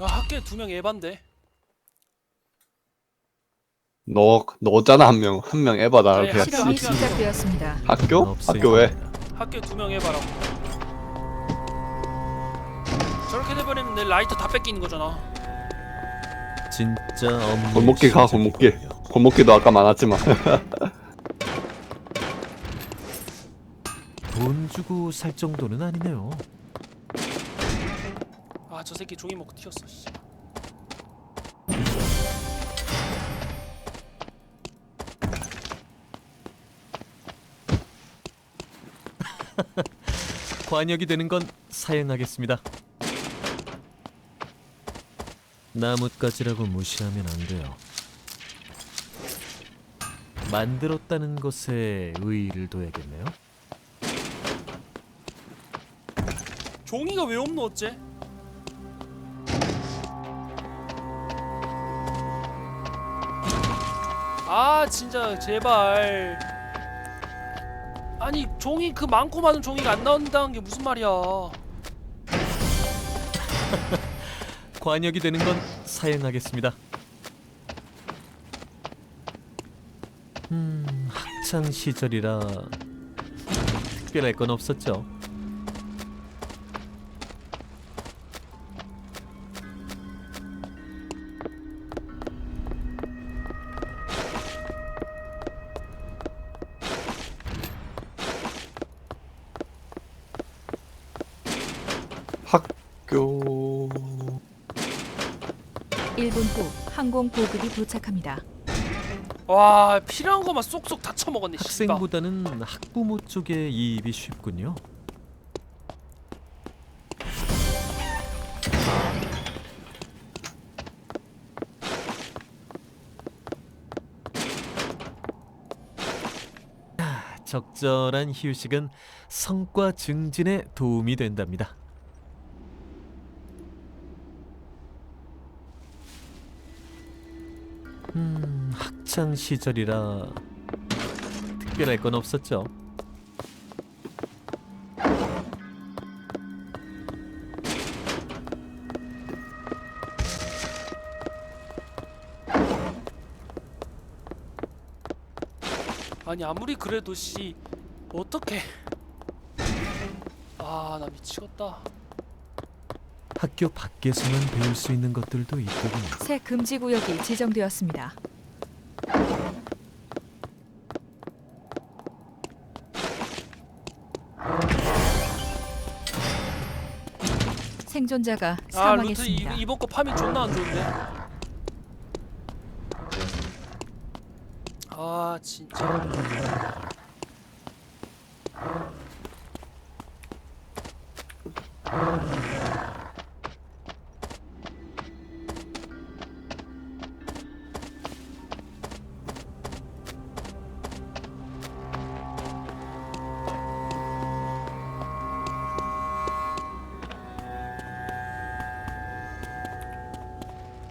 아 학교에 두명 에반데. 너 너잖아 한 명 한 명 에바 나 네, 그냥 실험이 시작되었습니다. 학교? 학교 왜? 학교에 두명 에바라고. 저렇게 돼버리면 내 라이터 다 뺏기는 거잖아. 진짜 업무 골목길 가, 골목길. 골목길도 아까 많았지만 돈 주고 살 정도는 아니네요. 아 저 새끼 종이 먹고 튀었어. 씨. 관역이 되는 건 사양하겠습니다. 나뭇가지라고 무시하면 안 돼요. 만들었다는 것에 의의를 둬야겠네요. 종이가 왜 없노 어째? 아 진짜 제발 아니 종이 그 많고 많은 종이가 안 나온다는 게 무슨 말이야 관역이 되는 건 사양하겠습니다. 음, 학창 시절이라 특별할 건 없었죠. 항공 보급이 도착합니다. 와 필요한 것만 쏙쏙 다 처먹었네 씨발 학생보다는 학부모 쪽에 이입이 쉽군요. 아, 적절한 휴식은 성과 증진에 도움이 된답니다. 음, 학창 시절이라 특별할 건 없었죠. 아니 아무리 그래도 씨 어떡해 아나 미치겠다 학교 밖에서만 배울 수 있는 것들도 있더군요. 새 금지 구역이 지정되었습니다. 생존자가 아 루트 이, 사망했습니다. 이번 거 파밍 존나 안 좋은데 아 진짜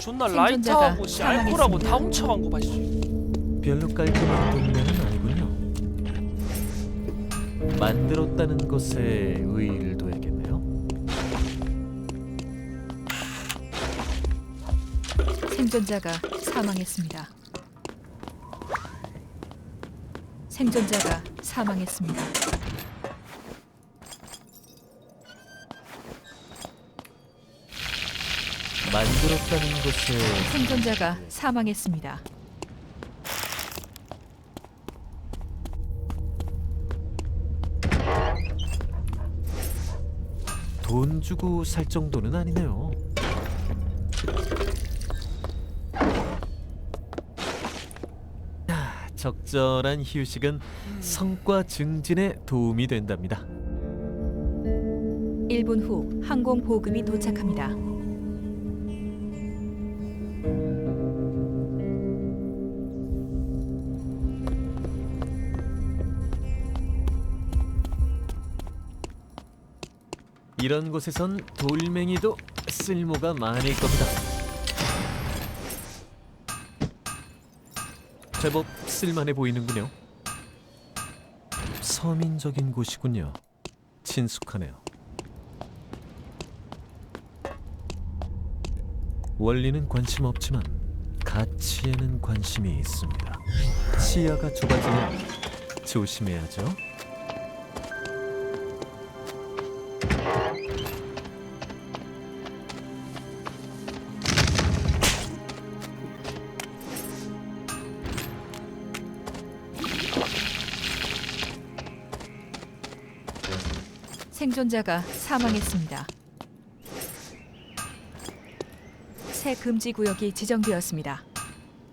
존나 씨 알코올하고 다. 훔쳐간 거 봐. 씨. 별로 깔끔한 동네는 아니군요. 만들었다는 것에 의의를 둬야겠네요. 생존자가 사망했습니다. 생존자가 사망했습니다. 만들었다는 것에 생존자가 사망했습니다. 돈 주고 살 정도는 아니네요. 아, 적절한 휴식은 성과 증진에 도움이 된답니다. 1분 후 항공 보급이 도착합니다. 이런 곳에선 돌멩이도 쓸모가 많을 겁니다. 제법 쓸만해 보이는군요. 서민적인 곳이군요. 친숙하네요. 원리는 관심 없지만 가치에는 관심이 있습니다. 시야가 좁아지면 조심해야죠. 생존자가 사망했습니다. 새 금지 구역이 지정되었습니다.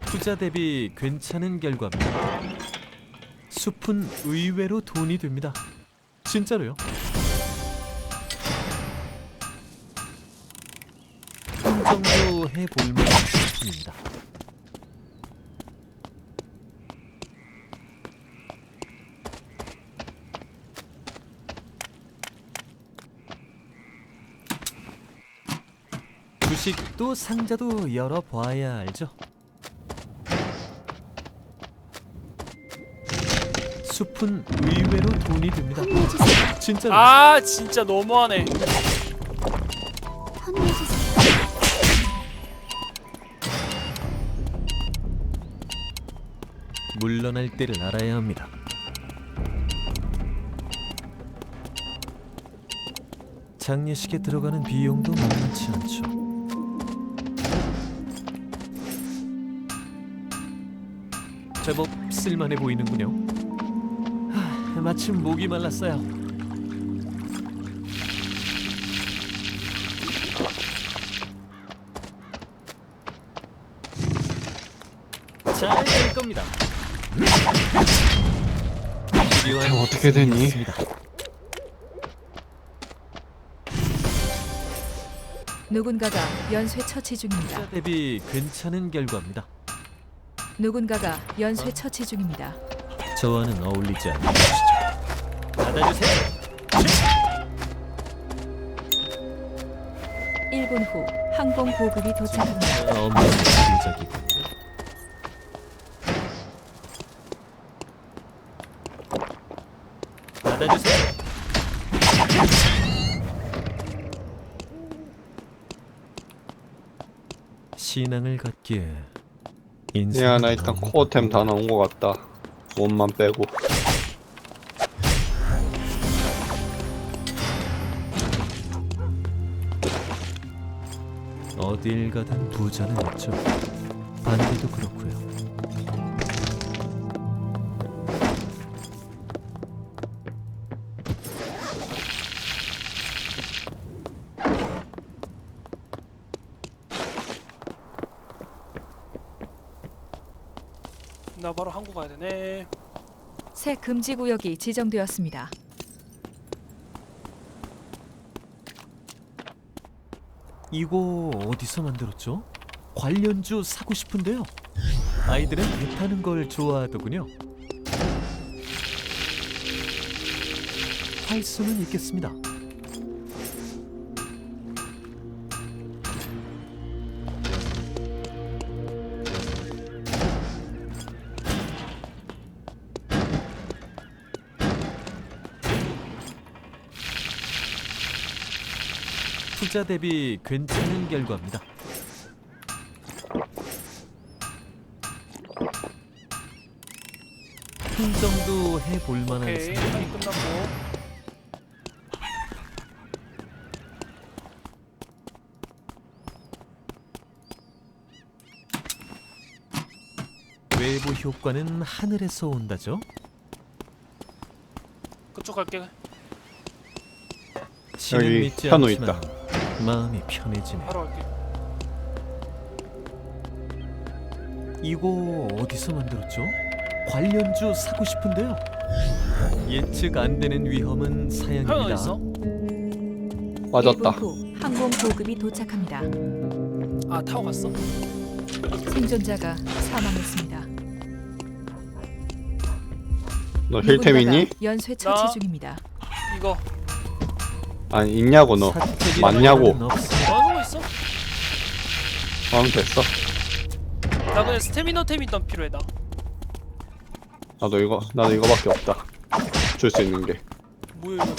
투자 대비 괜찮은 결과입니다. 숲은 의외로 돈이 됩니다. 진짜로요? 한 정도 해볼 만한 숲입니다. 식도 상자도 열어봐야 알죠. 숲은 의외로 돈이 됩니다. 진짜로. 아 진짜 너무하네. 물러날 때를 알아야 합니다. 장례식에 들어가는 비용도 만만치 않죠. 제법 쓸만해 보이는군요. 하, 마침 목이 말랐어요. 잘 될 겁니다. 필요한 그럼 어떻게 되니? 있습니다. 누군가가 연쇄 처치 중입니다. 투자 대비 괜찮은 결과입니다. 누군가가 연쇄 처치 중입니다. 저와는 어울리지 않는 것이죠. 받아주세요. 1분 후 항공 보급이 도착합니다. 없는 받아주세요. 신앙을 갖기에 인생 야, 나 일단 코어템 다 나온 것 같다. 몸만 빼고. 어딜 가든 부자는 있죠. 반대도 그렇고요. 금지 구역이 지정되었습니다. 이거 어디서 만들었죠? 관련주 사고 싶은데요. 아이들은 배 타는 걸 좋아하더군요. 할 수는 있겠습니다. 투자 대비 괜찮은 결과입니다. 한 정도 해볼 만한 오케이 상황. 빨리 끝났고. 외부 효과는 하늘에서 온다죠. 그쪽 갈게. 신은 여기 믿지 현우 않지만 마음이 편해지네. 바로. 이거 어디서 만들었죠? 관련주 사고 싶은데요. 예측 안 되는 위험은 형 사양입니다. 있어? 맞았다. 1분 후 항공 보급이 도착합니다. 아 타고 갔어? 생존자가 사망했습니다. 너 힐템 있니? 누군가가 연쇄 처치 나? 중입니다. 이거 아니 있냐고 너. 맞냐고. 뭐하고 있어? 뭐 왕 됐어? 나 그냥 스태미너 템 일단 필요해 나 나도 이거 나도 이거밖에 없다. 줄 수 있는 게. 뭐야 이거?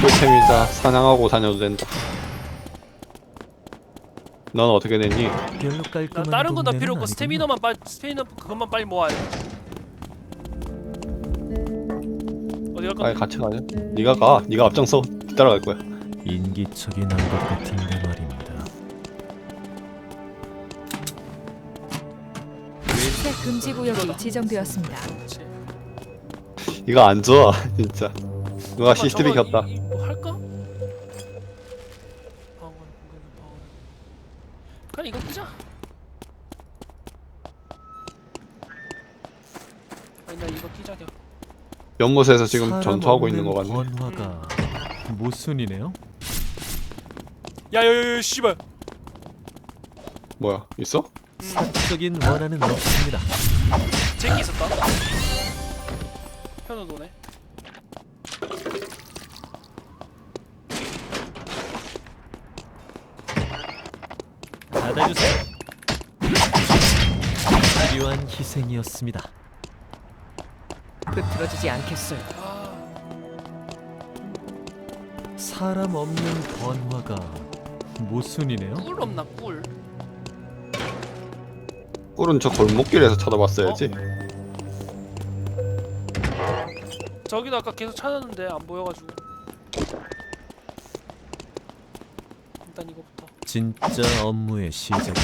꿀템이다 사냥하고 다녀도 된다. 넌 어떻게 됐니? 별로 나 깔끔한 다른 건 다 필요 없고. 스태미너만 빨 스태미너 그것만 빨리 모아야 돼. 어디 갈 건데? 같이 가자. 네가 가. 네가 앞장서. 따라갈 거야. 인기척이 난 것 같은데 말입니다. 새 금지 구역이 지정되었습니다. 이거 안 좋아. 진짜. 누가 저거 켰다. 이- 연못에서 지금 사람 전투하고 있는 거 같네. 번화가 모순이네요. 야야야 씨발. 뭐야? 있어? 사적인 원한은 없습니다. 제기 있었다. 현우 노네. 받아주세요. 필요한 희생이었습니다. 흐트러지지 않겠어요. 아 사람 없는 번화가 모순이네요. 꿀 없나 꿀? 꿀은 저 골목길에서 찾아봤어야지. 저기도 아까 계속 찾았는데 안 보여가지고. 일단 이거부터. 진짜 업무의 시작이군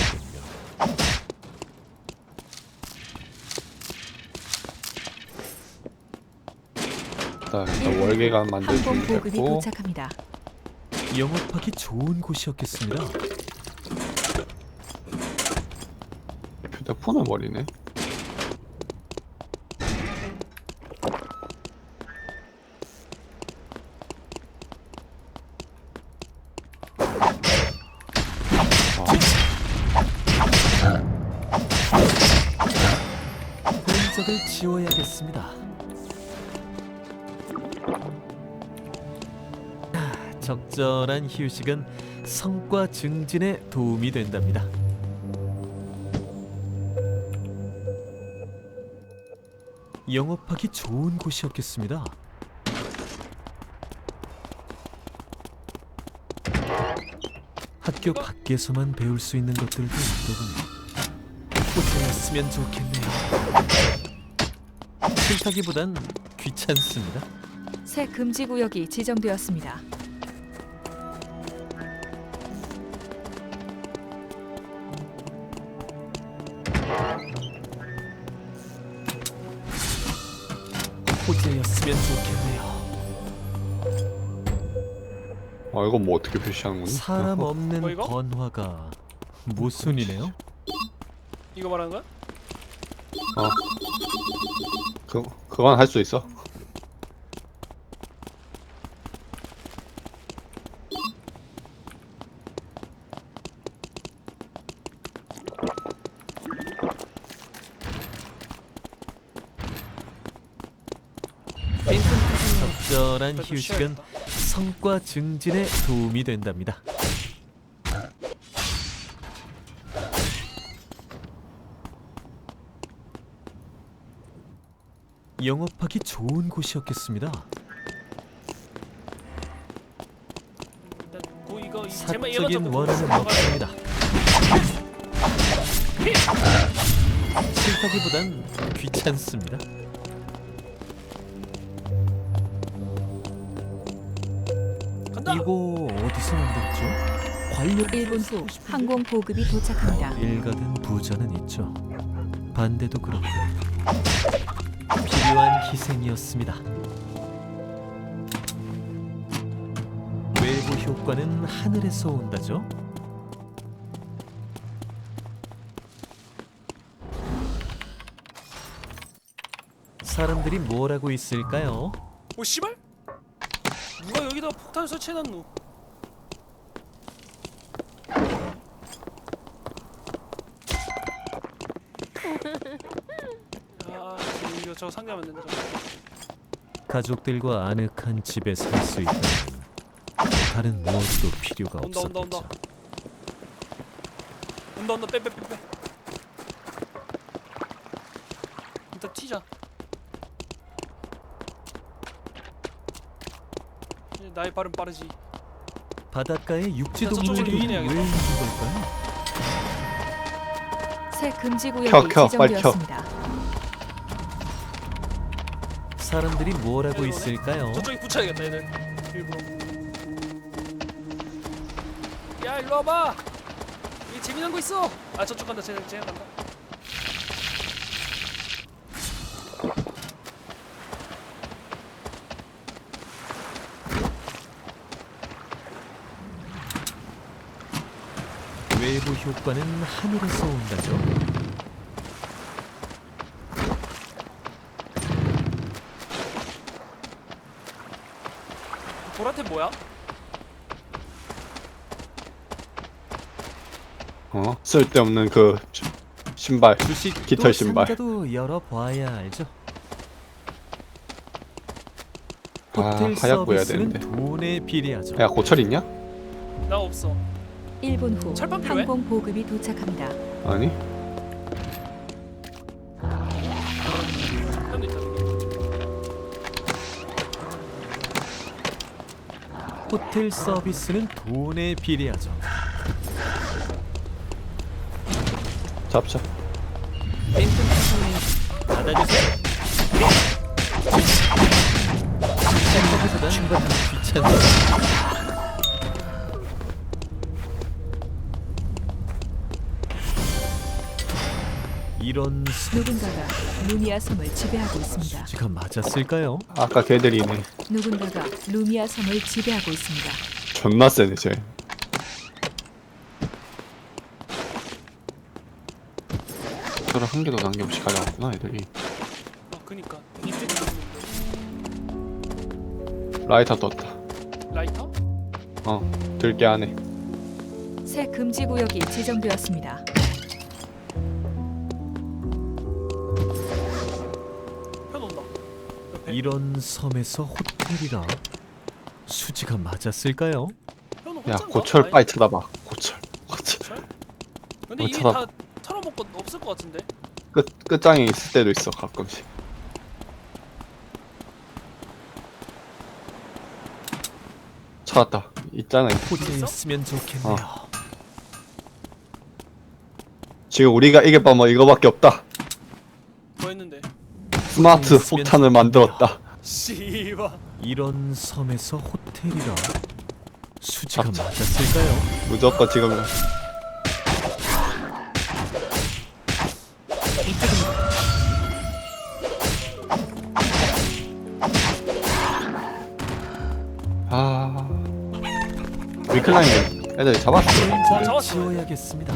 일단 월계관 항공 보급이 됐고. 도착합니다. 영업하기 좋은 곳이었겠습니다. 휴대폰을 버리네. 휴식은 성과 증진에 도움이 된답니다. 영업하기 좋은 곳이었겠습니다. 학교 밖에서만 배울 수 있는 것들도 있더군요. 고생했으면 좋겠네요. 싫다기보단 귀찮습니다. 새 금지 구역이 지정되었습니다. 아, 이거 뭐 어떻게 표시하는 거니? 사람 없는 뭐 이거? 번화가 모순이네요. 이거 말하는 거야? 그, 그건 할 수 있어. 적절한 그래도 휴식은 쉬어야겠다. 성과 증진에 도움이 된답니다. 영업하기 좋은 곳이었겠습니다. 사적인 들어가야 없습니다. 싫다기보단 귀찮습니다. 간다. 이거 어디서 만들었죠? 1분 후 항공 보급이 도착합니다. 일가든 부자는 있죠. 반대도 그렇고 필요한 희생이었습니다. 외부 효과는 하늘에서 온다죠. 사람들이 뭘 하고 있을까요? 오 씨발? 누가 여기다 폭탄 설치해놨노? 아 이거 저거 상대하면 된다. 가족들과 아늑한 집에 살 수 있다면 다른 무엇도 필요가 온다 온다 없었겠죠. 온다. 온다 온다 빼빼 빼 빼. 일단 튀자. 이제 나의 발은 빠르지. 바닷가에 육지 야, 저쪽으로 동물들이 왜 유인해야겠다. 있는 걸까요? 새 금지 구역이 켜, 켜, 빨리 켜. 지정되었습니다. 사람들이 뭘 하고. 있을까요? 저쪽에 붙여야겠다 얘들. 일부러. 야 일로 와봐. 이 재미난 거 있어. 아 저쪽 간다. 쟤 쟤 간다. 외부 효과는 하늘에서 온다죠. 보라템 뭐야? 어 쓸데없는 그 시- 신발 주식 깃털 신발. 상자도 열어봐야 알죠. 아 호텔 하얗고 해야 서비스는 되는데 돈에 비례하죠. 야 고철 있냐? 나 없어. 1분 후 철판 필요해? 항공 보급이 도착합니다. 아니. 호텔 서비스는 돈에 비례하죠. 잡자 받아주세요. 귀찮네. 이런 누군가가 루미아 섬을 지배하고 있습니다. 수지가 맞았을까요? 아까 걔들이네 누군가가 루미아 섬을 지배하고 있습니다. 존나 세네 쟤 저를 한 개도 남김없이 가져갔구나 애들이 아 그니까. 라이터 떴다 라이터? 어 들게 안해 새 금지 구역이 지정되었습니다. 이런 섬에서 호텔이라 수지가 맞았을까요? 현 야? 고철 빨리 쳐다봐 고철 고철? 근데 어, 이게 쳐다- 다 털어먹고 없을 것 같은데. 끝 끝장에 있을 때도 있어 가끔씩 찾았다 있잖아 호텔 있어? 있으면 좋겠네요. 지금 우리가 이길 바뭐 이거밖에 없다? 스마트 폭탄을 만들었다 씨바. 이런 섬에서 호텔이라 수지가 잡자. 맞았을까요? 무조건 지금 아 위클라인 애들 잡았어 아, 잡았어. 지워야겠습니다.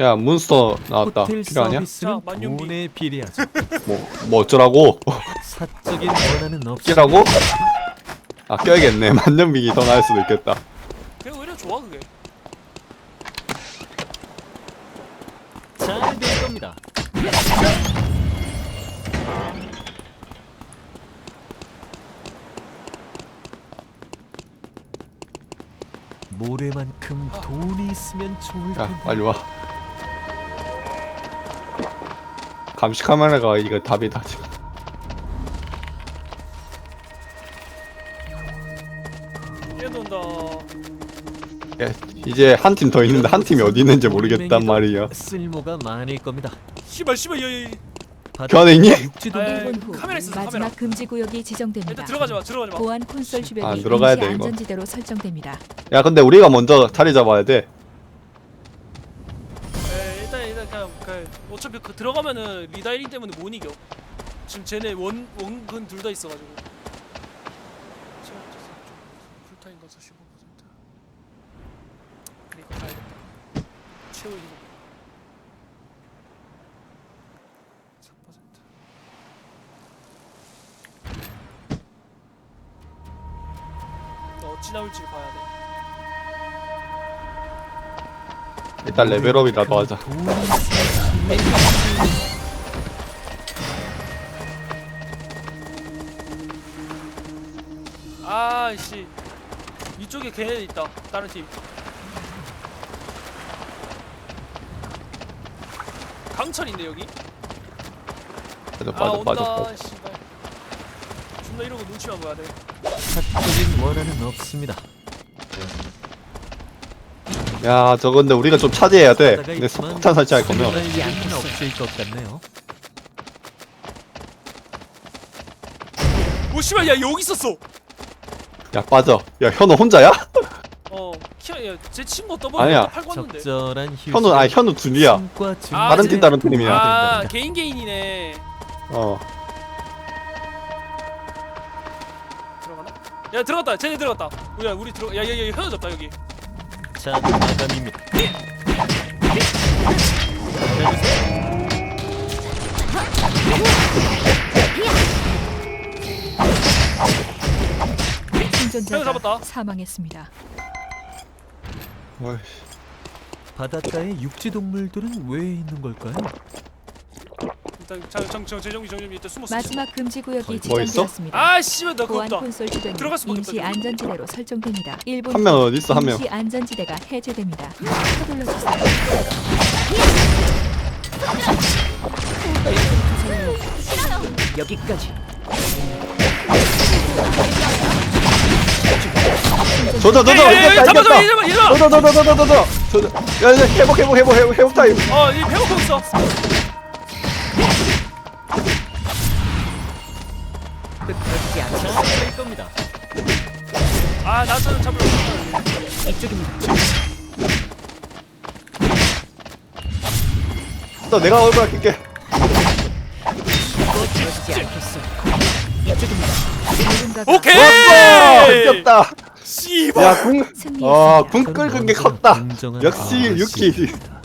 야 몬스터 나왔다 호텔 필요하냐? 서비스는 만년비. 돈에 비례하죠. 뭐, 뭐 어쩌라고? 사적인 원한은 없이 끼라고? 아 껴야겠네 만년비기 더 나을 수도 있겠다 그게 오히려 좋아 그게. 잘될 겁니다. 모래만큼 돈이 있으면 좋을 자 텐데. 빨리 와 감시 카메라가 이거 답이다 지금 얘도 온다. 야, 이제 한 팀 더 있는데 한 팀이 어디 있는지 모르겠단 말이야 쓸모가 많을 겁니다. 씨발 씨발 있니? 육지도 아, 1분 후 카메라 있어, 마지막 카메라. 금지 구역이 지정됩니다. 들어가지 마 들어가지 마. 보안 콘솔 주변이 안 들어가야 임시 돼, 이거. 안전지대로 설정됩니다. 야 근데 우리가 먼저 자리 잡아야 돼 어차피 그 들어가면은 리다이링 때문에 못 이겨. 지금 쟤네 원 원근 둘 다 있어가지고. 풀타임 가서 15%. 그리고 가야겠다. 최후 이동. 4%. 어찌 나올지 일단 레벨업이라도 하자. 아씨. 이쪽에 걔네 있다. 다른 팀. 강철인데 여기? 빠져 아 빠져 온다 빠져 빠져. 씨발. 존나 이러고 눈치만 봐야 돼. 사적인 원한은 없습니다. 야 저거 근데 우리가 좀 차지해야 돼 근데 폭탄 설치할 거면 그럴 일은 없을 것 같네요. 오 씨발 야 여기 있었어 야 빠져 야 현우 혼자야? 어 키야 야제 친구 떠버려 아니야. 적절한 휴식. 현우 아니 현우 둘이야 숨과 증- 아, 다른 제- 팀 다른 팀이야 아 된답니다. 개인 개인이네 어 들어가나? 야 들어갔다 쟤네 들어갔다 야 우리 들어 야야야 헤어졌다 여기 자 마감입니다. 생존자가 잡았다. 사망했습니다. 어이씨. 바닷가에 육지 동물들은 왜 있는 걸까요? 일단 장장 재정비 정비 일단 숨었어 마지막 금지 구역이 뭐 있어? 지정되었습니다. 아 씨발 나 보안 그거다 콘솔 주변이 들어갈 수밖에 임시 없다, 안전지대로 설정됩니다. 1분 한명 어디 있어 한 명. 임시 안전지대가 해제됩니다. 서둘러 주세요. 여기까지. 저저 저저 야, 야, 야, 이겼다 잡아, 잡아, 이겼다. 저저 저저 저저 저저 저저 야 이제 회복 회복 회복 회복 회복 타임 어이 배고프 있어 겁니다. 아 나서는 잡으러 너 내가 얼굴 아낄게 누군가가 오케이 이겼다 씨발 야 궁 승리했습니다. 아, 궁 끓은 게 컸다. 역시 유키. 시도합니다.